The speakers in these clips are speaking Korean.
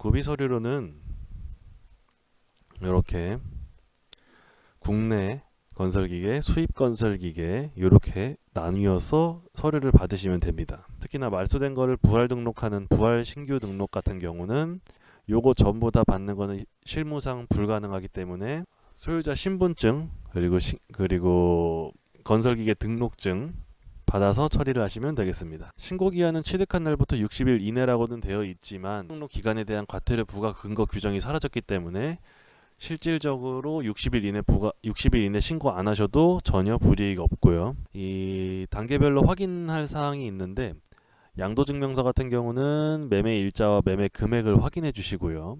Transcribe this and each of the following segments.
구비 서류로는 이렇게 국내 건설기계, 수입 건설기계 이렇게 나뉘어서 서류를 받으시면 됩니다. 특히나 말소된 거를 부활 등록하는 부활 신규 등록 같은 경우는 요거 전부 다 받는 거는 실무상 불가능하기 때문에 소유자 신분증 그리고 시, 그리고 건설기계 등록증 받아서 처리를 하시면 되겠습니다. 신고 기한은 취득한 날부터 60일 이내라고는 되어 있지만 등록 기간에 대한 과태료 부과 근거 규정이 사라졌기 때문에 실질적으로 60일 이내 부가 60일 이내 신고 안 하셔도 전혀 불이익 없고요. 이 단계별로 확인할 사항이 있는데 양도증명서 같은 경우는 매매 일자와 매매 금액을 확인해 주시고요.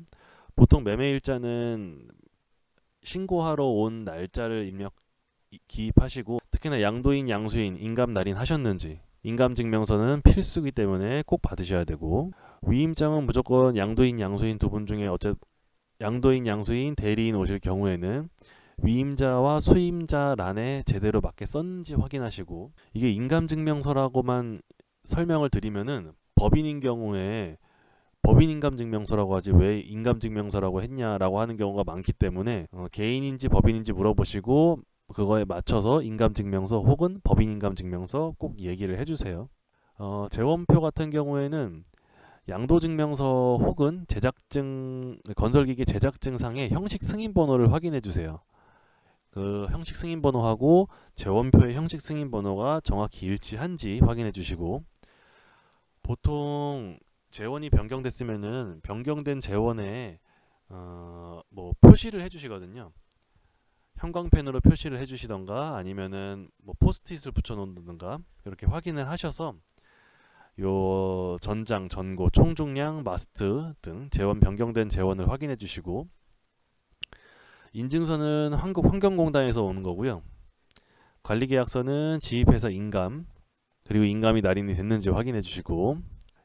보통 매매 일자는 신고하러 온 날짜를 입력 이- 기입하시고 특히나 양도인 양수인 인감 날인 하셨는지 인감 증명서는 필수이기 때문에 꼭 받으셔야 되고 위임장은 무조건 양도인 양수인 두 분 중에 어째 양도인 양수인 대리인 오실 경우에는 위임자와 수임자란에 제대로 맞게 썼는지 확인하시고 이게 인감 증명서라고만 설명을 드리면은 법인인 경우에 법인 인감 증명서라고 하지 왜 인감 증명서라고 했냐라고 하는 경우가 많기 때문에 어, 개인인지 법인인지 물어보시고 그거에 맞춰서 인감 증명서 혹은 법인 인감 증명서 꼭 얘기를 해주세요. 어, 재원표 같은 경우에는 양도증명서 혹은 제작증 건설기계 제작증상의 형식 승인 번호를 확인해 주세요. 그 형식 승인 번호하고 재원표의 형식 승인 번호가 정확히 일치한지 확인해 주시고 보통 재원이 변경됐으면은 변경된 재원에 어, 뭐 표시를 해주시거든요. 형광펜으로 표시를 해주시던가 아니면은 뭐 포스트잇을 붙여놓는가 이렇게 확인을 하셔서 요 전장, 전고, 총중량, 마스트 등 재원 변경된 재원을 확인해 주시고 인증서는 한국 환경공단에서 오는 거고요. 관리계약서는 지입회사 인감 그리고 인감이 날인이 됐는지 확인해 주시고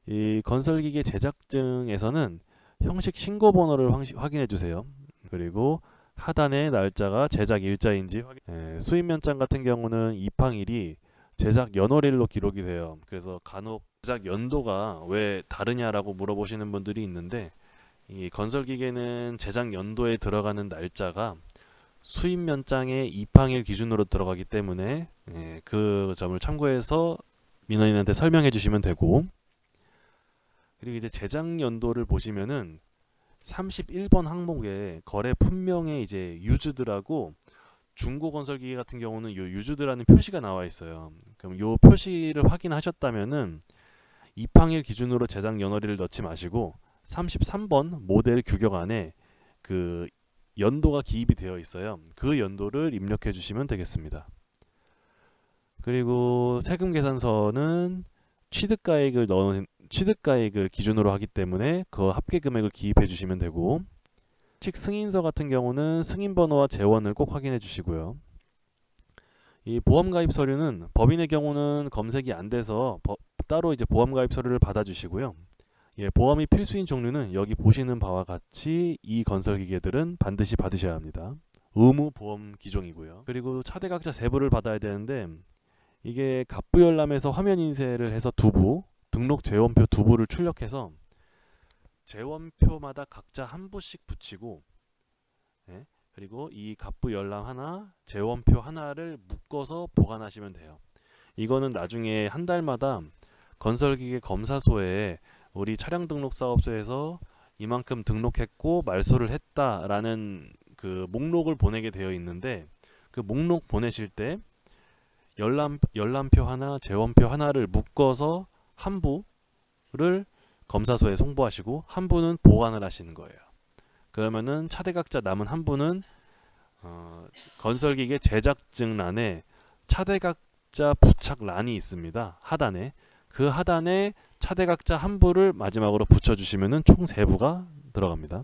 이 건설기계 제작증에서는 형식 신고 번호를 확인해 주세요. 그리고 하단의 날짜가 제작 일자인지 확인. 예, 수입면장 같은 경우는 입항일이 제작 연월일로 기록이 돼요. 그래서 간혹 제작 연도가 왜 다르냐라고 물어보시는 분들이 있는데 이 건설 기계는 제작 연도에 들어가는 날짜가 수입 면장의 입항일 기준으로 들어가기 때문에 예, 그 점을 참고해서 민원인한테 설명해 주시면 되고 그리고 이제 제작 연도를 보시면은 31번 항목에 거래 품명에 이제 유즈드라고 중고 건설기계 같은 경우는 요 유즈드라는 표시가 나와 있어요. 그럼 요 표시를 확인하셨다면은 입항일 기준으로 제작 연월일을 넣지 마시고 33번 모델 규격 안에 그 연도가 기입이 되어 있어요. 그 연도를 입력해 주시면 되겠습니다. 그리고 세금 계산서는 취득가액을 넣은 취득가액을 기준으로 하기 때문에 그 합계 금액을 기입해 주시면 되고 칙 승인서 같은 경우는 승인 번호와 재원을 꼭 확인해 주시고요. 이 보험 가입 서류는 법인의 경우는 검색이 안 돼서 버- 따로 이제 보험 가입 서류를 받아 주시고요. 예, 보험이 필수인 종류는 여기 보시는 바와 같이 이 건설 기계들은 반드시 받으셔야 합니다. 의무 보험 기종이고요. 그리고 차대각자 세부를 받아야 되는데 이게 갑부열람에서 화면 인쇄를 해서 두부 등록 재원표 두 부를 출력해서 재원표마다 각자 한 부씩 붙이고 예, 그리고 이 갑부 열람 하나, 재원표 하나를 묶어서 보관하시면 돼요. 이거는 나중에 한 달마다 건설기계 검사소에 우리 차량 등록 사업소에서 이만큼 등록했고 말소를 했다라는 그 목록을 보내게 되어 있는데 그 목록 보내실 때 열람 열람표 하나, 재원표 하나를 묶어서 한 부를 검사소에 송부하시고 한 부는 보관을 하시는 거예요. 그러면은 차대각자 남은 한 부는 어, 건설기계 제작증란에 차대각자 부착란이 있습니다. 하단에 그 하단에 차대각자 한 부를 마지막으로 붙여주시면은 총 세 부가 들어갑니다.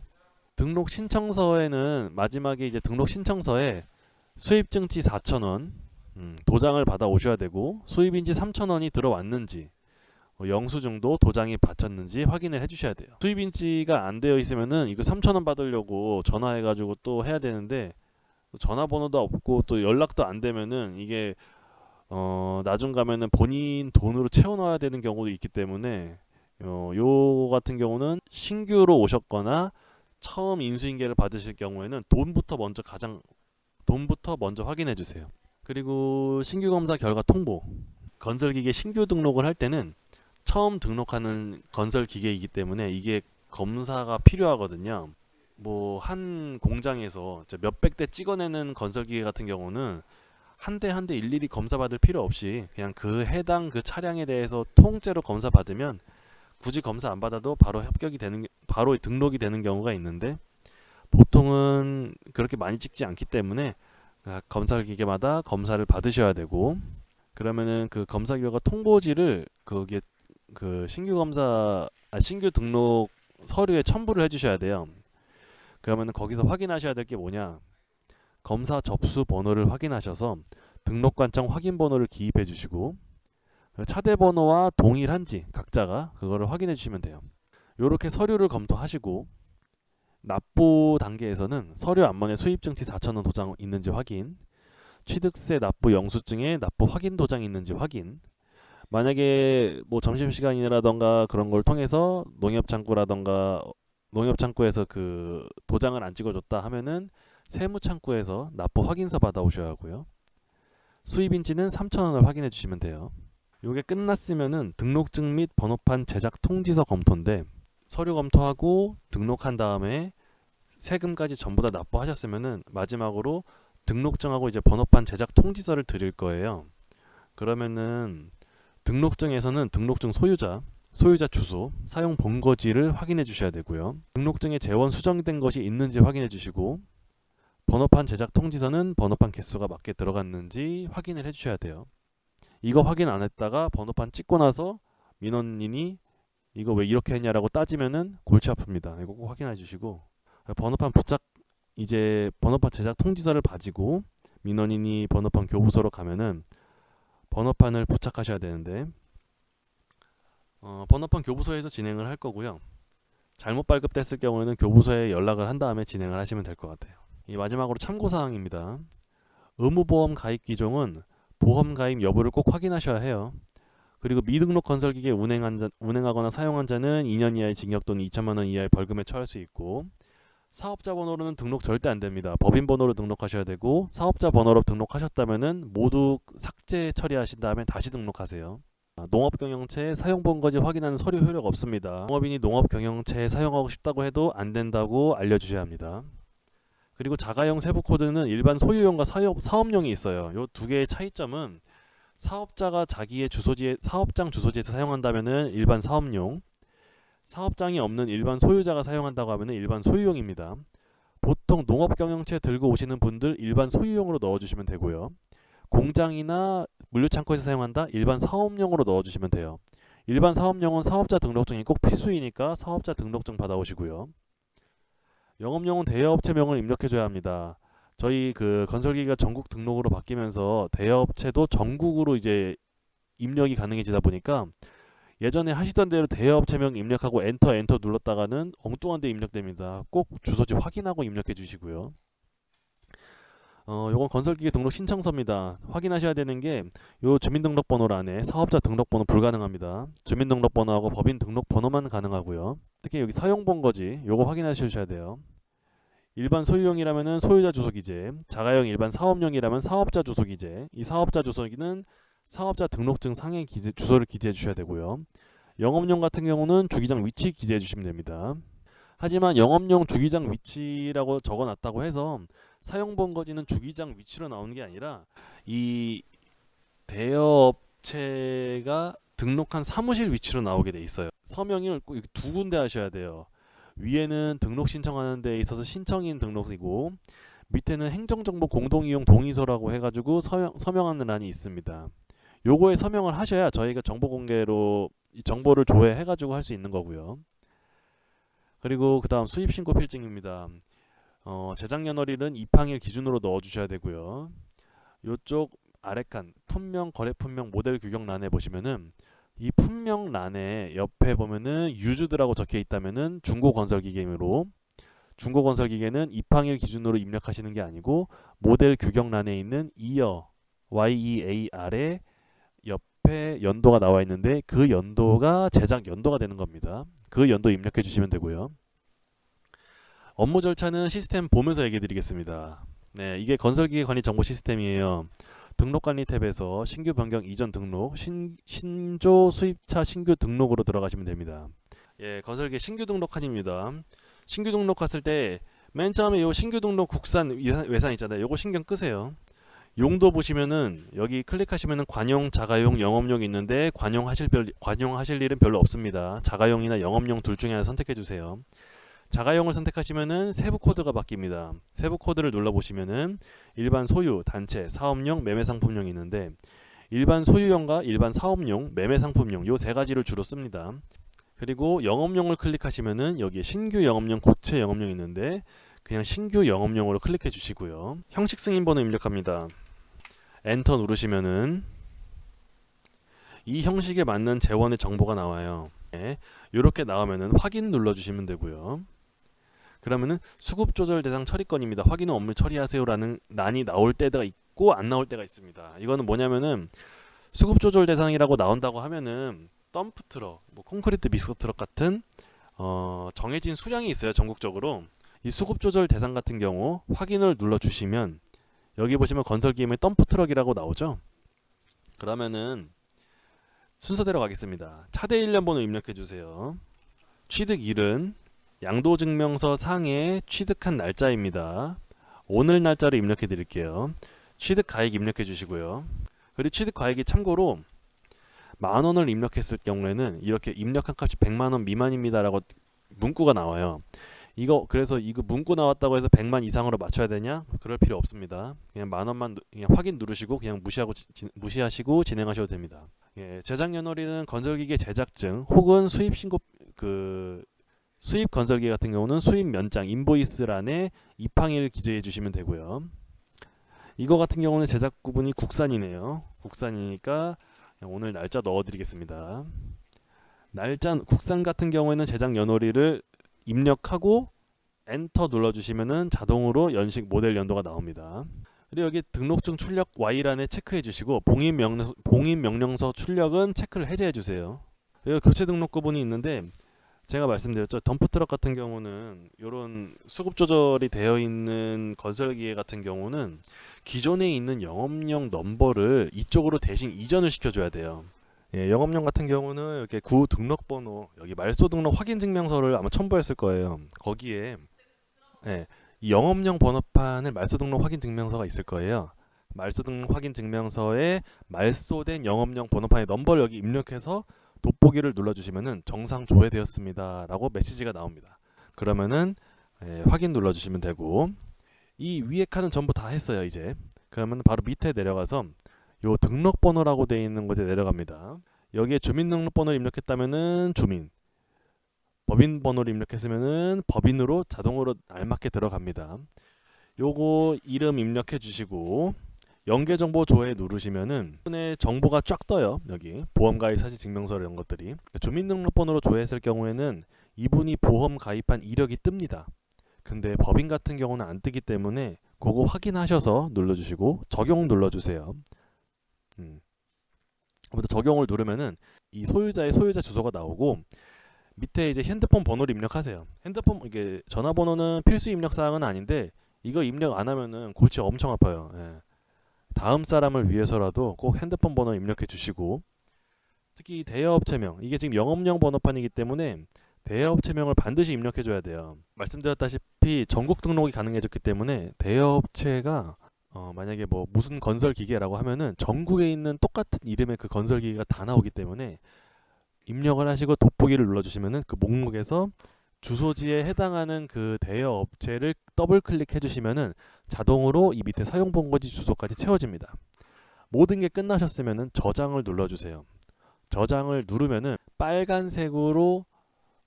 등록 신청서에는 마지막에 이제 등록 신청서에 수입증지 4,000원 음, 도장을 받아 오셔야 되고 수입인지 3,000원이 들어왔는지 어, 영수증도 도장이 받쳤는지 확인을 해주셔야 돼요. 수입인지가 안 되어 있으면은 이거 3,000원 받으려고 전화해가지고 또 해야 되는데 전화번호도 없고 또 연락도 안 되면은 이게 어 나중 가면은 본인 돈으로 채워넣어야 되는 경우도 있기 때문에 어, 요 같은 경우는 신규로 오셨거나 처음 인수인계를 받으실 경우에는 돈부터 먼저 가장 돈부터 먼저 확인해 주세요. 그리고 신규 검사 결과 통보. 건설기계 신규 등록을 할 때는 처음 등록하는 건설 기계이기 때문에 이게 검사가 필요하거든요. 뭐 한 공장에서 몇백 대 찍어내는 건설 기계 같은 경우는 한 대 한 대 일일이 검사 받을 필요 없이 그냥 그 해당 그 차량에 대해서 통째로 검사 받으면 굳이 검사 안 받아도 바로 합격이 되는 바로 등록이 되는 경우가 있는데 보통은 그렇게 많이 찍지 않기 때문에 각 검사 기계마다 검사를 받으셔야 되고 그러면은 그 검사 결과 통보지를 그게 그 신규 검사 아, 신규 등록 서류에 첨부를 해주셔야 돼요. 그러면은 거기서 확인하셔야 될 게 뭐냐 검사 접수 번호를 확인하셔서 등록관청 확인 번호를 기입해 주시고 차대 번호와 동일한지 각자가 그거를 확인해 주시면 돼요. 이렇게 서류를 검토하시고 납부 단계에서는 서류 앞면에 수입증치 4,000원 도장 있는지 확인, 취득세 납부 영수증에 납부 확인 도장이 있는지 확인. 만약에 뭐 점심시간이라던가 그런 걸 통해서 농협창구라던가 농협창구에서 그 도장을 안 찍어줬다 하면은 세무창구에서 납부 확인서 받아오셔야 하고요. 수입인지는 3,000원을 확인해 주시면 돼요. 요게 끝났으면은 등록증 및 번호판 제작 통지서 검토인데 서류 검토하고 등록한 다음에 세금까지 전부 다 납부하셨으면은 마지막으로 등록증하고 이제 번호판 제작 통지서를 드릴 거예요. 그러면은 등록증에서는 등록증 소유자, 소유자 주소, 사용 본거지를 확인해 주셔야 되고요. 등록증에 재원 수정된 것이 있는지 확인해 주시고 번호판 제작 통지서는 번호판 개수가 맞게 들어갔는지 확인을 해 주셔야 돼요. 이거 확인 안 했다가 번호판 찍고 나서 민원인이 이거 왜 이렇게 했냐라고 따지면은 골치 아픕니다. 이거 꼭 확인해 주시고 번호판 부착 이제 번호판 제작 통지서를 가지고 민원인이 번호판 교부소로 가면은 번호판을 부착하셔야 되는데 어, 번호판 교부소에서 진행을 할 거고요. 잘못 발급됐을 경우에는 교부소에 연락을 한 다음에 진행을 하시면 될 것 같아요. 이 마지막으로 참고 사항입니다. 의무보험 가입 기종은 보험 가입 여부를 꼭 확인하셔야 해요. 그리고 미등록 건설기계 운행한 자, 운행하거나 사용한 자는 2년 이하의 징역 또는 2천만 원 이하의 벌금에 처할 수 있고 사업자 번호로는 등록 절대 안 됩니다. 법인 번호로 등록하셔야 되고 사업자 번호로 등록하셨다면은 모두 삭제 처리하신 다음에 다시 등록하세요. 아, 농업 경영체 사용 본거지 확인하는 서류 효력 없습니다. 농업인이 농업 경영체 사용하고 싶다고 해도 안 된다고 알려주셔야 합니다. 그리고 자가용 세부 코드는 일반 소유용과 사업, 사업용이 있어요. 요두 개의 차이점은 사업자가 자기의 주소지에 사업장 주소지에서 사용한다면은 일반 사업용, 사업장이 없는 일반 소유자가 사용한다고 하면은 일반 소유용입니다. 보통 농업 경영체 들고 오시는 분들 일반 소유용으로 넣어주시면 되고요. 공장이나 물류창고에서 사용한다 일반 사업용으로 넣어주시면 돼요. 일반 사업용은 사업자 등록증이 꼭 필수이니까 사업자 등록증 받아오시고요. 영업용은 대여업체명을 입력해줘야 합니다. 저희 그 건설기가 전국 등록으로 바뀌면서 대여업체도 전국으로 이제 입력이 가능해지다 보니까 예전에 하시던 대로 대여업체명 입력하고 엔터 엔터 눌렀다가는 엉뚱한 데 입력됩니다. 꼭 주소지 확인하고 입력해 주시고요. 어, 요건 건설기계 등록 신청서입니다. 확인하셔야 되는 게 요 주민등록번호란에 사업자 등록번호 불가능합니다. 주민등록번호하고 법인 등록번호만 가능하고요. 특히 여기 사용본거지 요거 확인해 주셔야 돼요. 일반 소유용이라면은 소유자 주소기재, 자가용 일반 사업용이라면 사업자 주소기재. 이 사업자 주소기는 사업자 등록증 상에 기재, 주소를 기재해 주셔야 되고요. 영업용 같은 경우는 주기장 위치 기재해 주시면 됩니다. 하지만 영업용 주기장 위치라고 적어놨다고 해서 사용 본거지는 주기장 위치로 나오는 게 아니라 이 대여업체가 등록한 사무실 위치로 나오게 돼 있어요. 서명을 꼭두 군데 하셔야 돼요. 위에는 등록 신청하는 데 있어서 신청인 등록이고 밑에는 행정정보 공동이용 동의서라고 해가지고 서명, 서명하는 란이 있습니다. 요거에 서명을 하셔야 저희가 정보 공개로 이 정보를 조회해 가지고 할 수 있는 거고요. 그리고 그 다음 수입신고 필증입니다. 어, 재작년월일은 입항일 기준으로 넣어주셔야 되고요. 요쪽 아래 칸 품명 거래 품명 모델 규격란에 보시면은 이 품명란에 옆에 보면은 유주드라고 적혀 있다면은 중고 건설 기계로 중고 건설 기계는 입항일 기준으로 입력하시는 게 아니고 모델 규격란에 있는 이어 Y A R에 옆에 회 연도가 나와 있는데 그 연도가 제작 연도가 되는 겁니다. 그 연도 입력해 주시면 되고요. 업무 절차는 시스템 보면서 얘기해 드리겠습니다. 네, 이게 건설기계 관리 정보 시스템이에요. 등록 관리 탭에서 신규 변경 이전 등록, 신, 신조 수입차 신규 등록으로 들어가시면 됩니다. 예, 건설기계 신규 등록 칸입니다. 신규 등록 갔을 때 맨 처음에 요 신규 등록 국산 외산, 외산 있잖아요. 요거 신경 끄세요. 용도 보시면은 여기 클릭하시면은 관용, 자가용, 영업용 있는데 관용하실 별 관용하실 일은 별로 없습니다. 자가용이나 영업용 둘 중에 하나 선택해 주세요. 자가용을 선택하시면은 세부 코드가 바뀝니다. 세부 코드를 눌러 보시면은 일반 소유, 단체, 사업용, 매매 상품용이 있는데 일반 소유용과 일반 사업용, 매매 상품용 요 세 가지를 주로 씁니다. 그리고 영업용을 클릭하시면은 여기에 신규 영업용, 고체 영업용 있는데 그냥 신규 영업용으로 클릭해 주시고요. 형식 승인 번호 입력합니다. 엔터 누르시면은 이 형식에 맞는 재원의 정보가 나와요. 네, 이렇게 나오면은 확인 눌러 주시면 되고요. 그러면은 수급 조절 대상 처리건입니다. 확인 후 업무 처리하세요라는 란이 나올 때가 있고 안 나올 때가 있습니다. 이거는 뭐냐면은 수급 조절 대상이라고 나온다고 하면은 덤프 트럭, 뭐 콘크리트 믹스 트럭 같은 어, 정해진 수량이 있어요. 전국적으로 이 수급 조절 대상 같은 경우 확인을 눌러 주시면 여기 보시면 건설 기임의 덤프 트럭이라고 나오죠. 그러면은 순서대로 가겠습니다. 차대 1년 번호 입력해 주세요. 취득일은 양도증명서 상에 취득한 날짜입니다. 오늘 날짜로 입력해 드릴게요. 취득 가액 입력해 주시고요. 그리고 취득 가액이 참고로 만 원을 입력했을 경우에는 이렇게 입력한 값이 100만 원 미만입니다라고 문구가 나와요. 이거 그래서 이거 문구 나왔다고 해서 100만 이상으로 맞춰야 되냐? 그럴 필요 없습니다. 그냥 만 원만 누- 그냥 확인 누르시고 그냥 무시하고 지- 지- 무시하시고 진행하셔도 됩니다. 예, 제작 연월일은 건설기계 제작증 혹은 수입 신고 그 수입 건설기 같은 경우는 수입 면장 인보이스란에 입항일 기재해 주시면 되고요. 이거 같은 경우는 제작 구분이 국산이네요. 국산이니까 오늘 날짜 넣어 드리겠습니다. 날짜 국산 같은 경우에는 제작 연월일을 입력하고 엔터 눌러 주시면은 자동으로 연식 모델 연도가 나옵니다. 그리고 여기 등록증 출력 Y란에 체크해 주시고 봉인 명령서, 봉인 명령서 출력은 체크를 해제해 주세요. 그리고 교체 등록 구분이 있는데 제가 말씀드렸죠. 덤프트럭 같은 경우는 이런 수급 조절이 되어 있는 건설기계 같은 경우는 기존에 있는 영업용 넘버를 이쪽으로 대신 이전을 시켜줘야 돼요. 예, 영업용 같은 경우는 이렇게 구 등록번호 여기 말소 등록 확인 증명서를 아마 첨부했을 거예요. 거기에 예, 이 영업용 번호판을 말소 등록 확인 증명서가 있을 거예요. 말소 등록 확인 증명서에 말소된 영업용 번호판의 넘버를 여기 입력해서 돋보기를 눌러주시면은 정상 조회되었습니다라고 메시지가 나옵니다. 그러면은 예, 확인 눌러주시면 되고 이 위에 칸은 전부 다 했어요 이제. 그러면 바로 밑에 내려가서 요 등록번호라고 되어 있는 곳에 내려갑니다. 여기에 주민등록번호를 입력했다면은 주민, 법인 번호를 입력했으면은 법인으로 자동으로 알맞게 들어갑니다. 요거 이름 입력해 주시고 연계 정보 조회 누르시면은 의 정보가 쫙 떠요. 여기 보험 가입 사실 증명서 이런 것들이 주민등록번호로 조회했을 경우에는 이분이 보험 가입한 이력이 뜹니다. 근데 법인 같은 경우는 안 뜨기 때문에 그거 확인하셔서 눌러주시고 적용 눌러주세요. 음. 부터 적용을 누르면은 이 소유자의 소유자 주소가 나오고 밑에 이제 핸드폰 번호를 입력하세요. 핸드폰 이게 전화번호는 필수 입력 사항은 아닌데 이거 입력 안 하면은 골치 엄청 아파요. 예. 다음 사람을 위해서라도 꼭 핸드폰 번호 입력해 주시고 특히 대여업체명 이게 지금 영업용 번호판이기 때문에 대여업체명을 반드시 입력해 줘야 돼요. 말씀드렸다시피 전국 등록이 가능해졌기 때문에 대여업체가 어, 만약에 뭐 무슨 건설 기계라고 하면은 전국에 있는 똑같은 이름의 그 건설 기계가 다 나오기 때문에 입력을 하시고 돋보기를 눌러주시면은 그 목록에서 주소지에 해당하는 그 대여 업체를 더블 클릭해 주시면은 자동으로 이 밑에 사용 본거지 주소까지 채워집니다. 모든 게 끝나셨으면은 저장을 눌러주세요. 저장을 누르면은 빨간색으로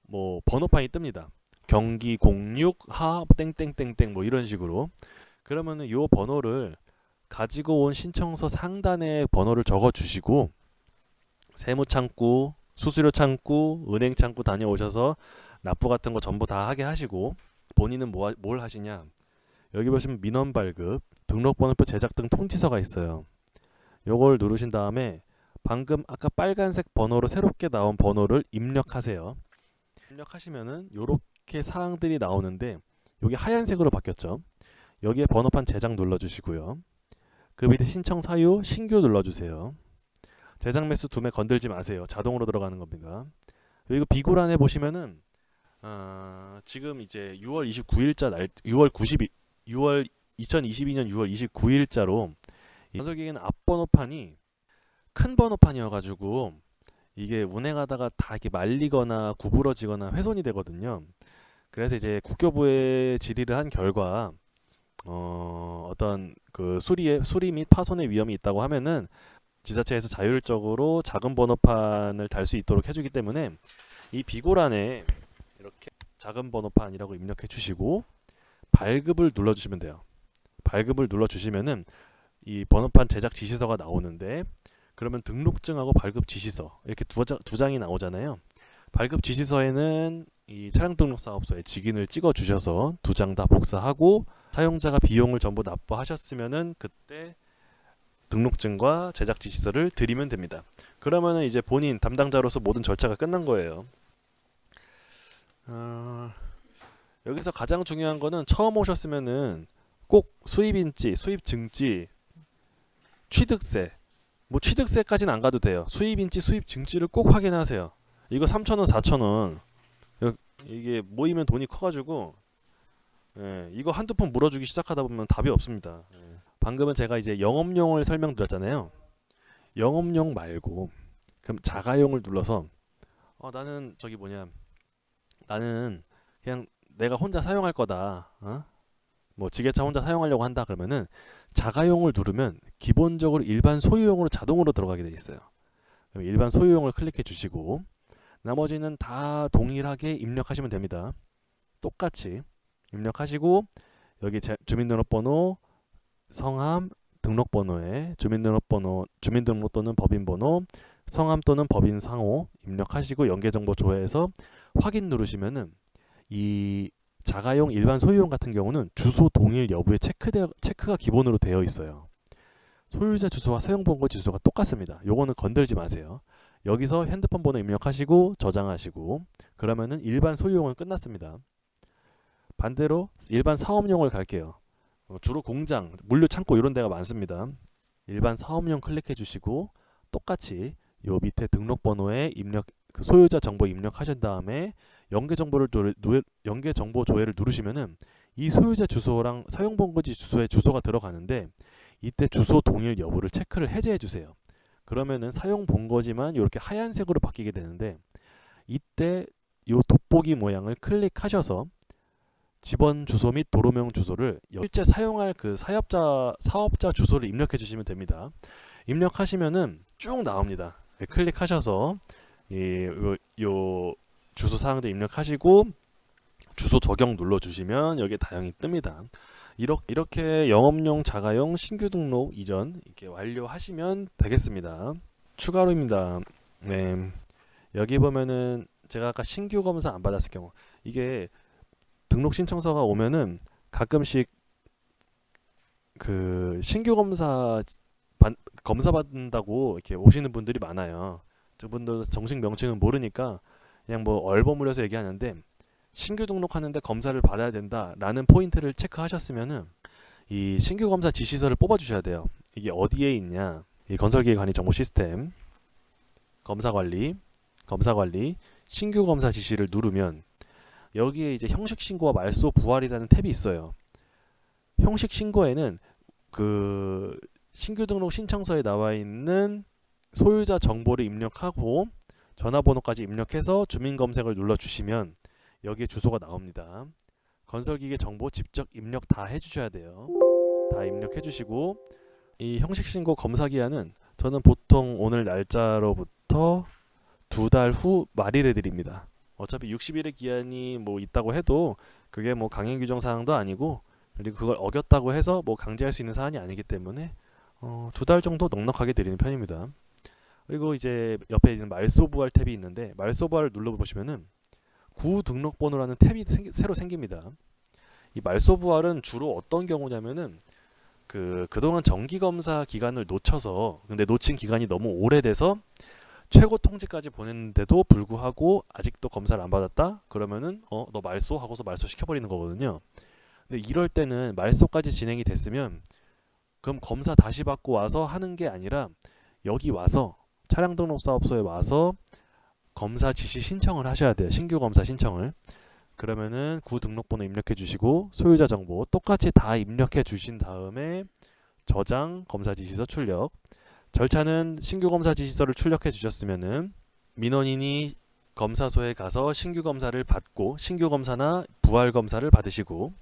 뭐 번호판이 뜹니다. 경기 06하 땡땡땡땡 뭐 이런 식으로 그러면은 요 번호를 가지고 온 신청서 상단에 번호를 적어 주시고 세무 창구, 수수료 창구, 은행 창구 다녀오셔서 납부 같은 거 전부 다 하게 하시고 본인은 뭐, 하- 뭘 하시냐 여기 보시면 민원 발급, 등록번호표 제작 등 통지서가 있어요. 요걸 누르신 다음에 방금 아까 빨간색 번호로 새롭게 나온 번호를 입력하세요. 입력하시면은 요렇게 사항들이 나오는데 여기 하얀색으로 바뀌었죠. 여기에 번호판 제작 눌러주시고요. 그 밑에 신청 사유 신규 눌러주세요. 제작 매수 두매 건들지 마세요. 자동으로 들어가는 겁니다. 그리고 비고란에 보시면은 어, 지금 이제 6월 29일자 날 6월 90일 6월 2022년 6월 29일자로 건설기계는 앞번호판이 큰 번호판이어가지고 이게 운행하다가 다 이렇게 말리거나 구부러지거나 훼손이 되거든요. 그래서 이제 국교부에 질의를 한 결과 어, 어떤 그 수리에 수리 및 파손의 위험이 있다고 하면은 지자체에서 자율적으로 작은 번호판을 달 수 있도록 해주기 때문에 이 비고란에 이렇게 작은 번호판이라고 입력해 주시고 발급을 눌러주시면 돼요. 발급을 눌러주시면은 이 번호판 제작 지시서가 나오는데 그러면 등록증하고 발급 지시서 이렇게 두, 장, 두 장이 나오잖아요. 발급 지시서에는 이 차량 등록 사업소에 직인을 찍어 주셔서 두 장 다 복사하고 사용자가 비용을 전부 납부하셨으면은 그때 등록증과 제작 지시서를 드리면 됩니다. 그러면은 이제 본인 담당자로서 모든 절차가 끝난 거예요. 어, 여기서 가장 중요한 거는 처음 오셨으면은 꼭 수입인지, 수입 증지, 취득세, 뭐 취득세까지는 안 가도 돼요. 수입인지, 수입 증지를 꼭 확인하세요. 이거 3,000원, 4,000원. 이게 모이면 돈이 커가지고 예, 이거 한두 푼 물어주기 시작하다 보면 답이 없습니다. 예. 방금은 제가 이제 영업용을 설명드렸잖아요. 영업용 말고 그럼 자가용을 눌러서 어, 나는 저기 뭐냐 나는 그냥 내가 혼자 사용할 거다. 어? 뭐 지게차 혼자 사용하려고 한다 그러면은 자가용을 누르면 기본적으로 일반 소유용으로 자동으로 들어가게 돼 있어요. 그럼 일반 소유용을 클릭해 주시고 나머지는 다 동일하게 입력하시면 됩니다. 똑같이 입력하시고 여기 제, 주민등록번호, 성함, 등록번호에 주민등록번호, 주민등록 또는 법인번호, 성함 또는 법인 상호 입력하시고 연계정보 조회해서 확인 누르시면은 이 자가용 일반 소유용 같은 경우는 주소 동일 여부에 체크되, 체크가 기본으로 되어 있어요. 소유자 주소와 사용번호 주소가 똑같습니다. 요거는 건들지 마세요. 여기서 핸드폰 번호 입력하시고 저장하시고 그러면은 일반 소유용은 끝났습니다. 반대로 일반 사업용을 갈게요. 어, 주로 공장, 물류 창고 이런 데가 많습니다. 일반 사업용 클릭해 주시고 똑같이 요 밑에 등록번호에 입력 그 소유자 정보 입력하신 다음에 연계 정보를 누, 연계 정보 조회를 누르시면은 이 소유자 주소랑 사용번호지 주소의 주소가 들어가는데 이때 주소 동일 여부를 체크를 해제해 주세요. 그러면은 사용 본거지만 이렇게 하얀색으로 바뀌게 되는데 이때 요 돋보기 모양을 클릭하셔서 집원 주소 및 도로명 주소를 실제 사용할 그 사업자 사업자 주소를 입력해 주시면 됩니다. 입력하시면은 쭉 나옵니다. 네, 클릭하셔서 이, 요, 요 주소 사항들 입력하시고 주소 적용 눌러 주시면 여기에 다양히 뜹니다. 이렇게 영업용 자가용 신규 등록 이전 이렇게 완료하시면 되겠습니다. 추가로입니다. 네. 여기 보면은 제가 아까 신규 검사 안 받았을 경우 이게 등록 신청서가 오면은 가끔씩 그 신규 검사 받, 검사 받는다고 이렇게 오시는 분들이 많아요. 저분들 정식 명칭은 모르니까 그냥 뭐 얼버무려서 얘기하는데 신규 등록하는데 검사를 받아야 된다라는 포인트를 체크하셨으면은 이 신규 검사 지시서를 뽑아 주셔야 돼요. 이게 어디에 있냐? 이 건설기획 관리 정보 시스템 검사 관리 검사 관리 신규 검사 지시를 누르면 여기에 이제 형식 신고와 말소 부활이라는 탭이 있어요. 형식 신고에는 그 신규 등록 신청서에 나와 있는 소유자 정보를 입력하고 전화번호까지 입력해서 주민 검색을 눌러 주시면 여기에 주소가 나옵니다. 건설기계 정보 직접 입력 다 해주셔야 돼요. 다 입력해 주시고 이 형식 신고 검사 기한은 저는 보통 오늘 날짜로부터 두 달 후 말일에 드립니다. 어차피 60일의 기한이 뭐 있다고 해도 그게 뭐 강행 규정 사항도 아니고 그리고 그걸 어겼다고 해서 뭐 강제할 수 있는 사안이 아니기 때문에 어, 두 달 정도 넉넉하게 드리는 편입니다. 그리고 이제 옆에 있는 말소 부활 탭이 있는데 말소 부활을 눌러 보시면은 구 등록번호라는 탭이 생, 새로 생깁니다. 이 말소 부활은 주로 어떤 경우냐면은 그 그동안 정기 검사 기간을 놓쳐서 근데 놓친 기간이 너무 오래돼서 최고 통지까지 보냈는데도 불구하고 아직도 검사를 안 받았다? 그러면은 어 너 말소 하고서 말소 시켜버리는 거거든요. 근데 이럴 때는 말소까지 진행이 됐으면 그럼 검사 다시 받고 와서 하는 게 아니라 여기 와서 차량 등록 사업소에 와서 검사 지시 신청을 하셔야 돼요. 신규 검사 신청을. 그러면은 구 등록번호 입력해 주시고 소유자 정보 똑같이 다 입력해 주신 다음에 저장 검사 지시서 출력. 절차는 신규 검사 지시서를 출력해 주셨으면은 민원인이 검사소에 가서 신규 검사를 받고 신규 검사나 부활 검사를 받으시고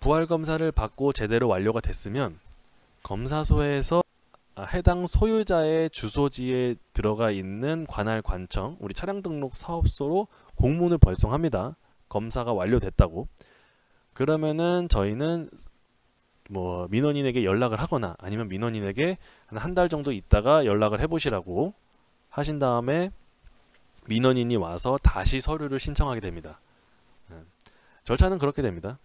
부활 검사를 받고 제대로 완료가 됐으면 검사소에서 아, 해당 소유자의 주소지에 들어가 있는 관할 관청 우리 차량 등록 사업소로 공문을 발송합니다. 검사가 완료됐다고. 그러면은 저희는 뭐 민원인에게 연락을 하거나 아니면 민원인에게 한한달 정도 있다가 연락을 해보시라고 하신 다음에 민원인이 와서 다시 서류를 신청하게 됩니다. 음, 절차는 그렇게 됩니다.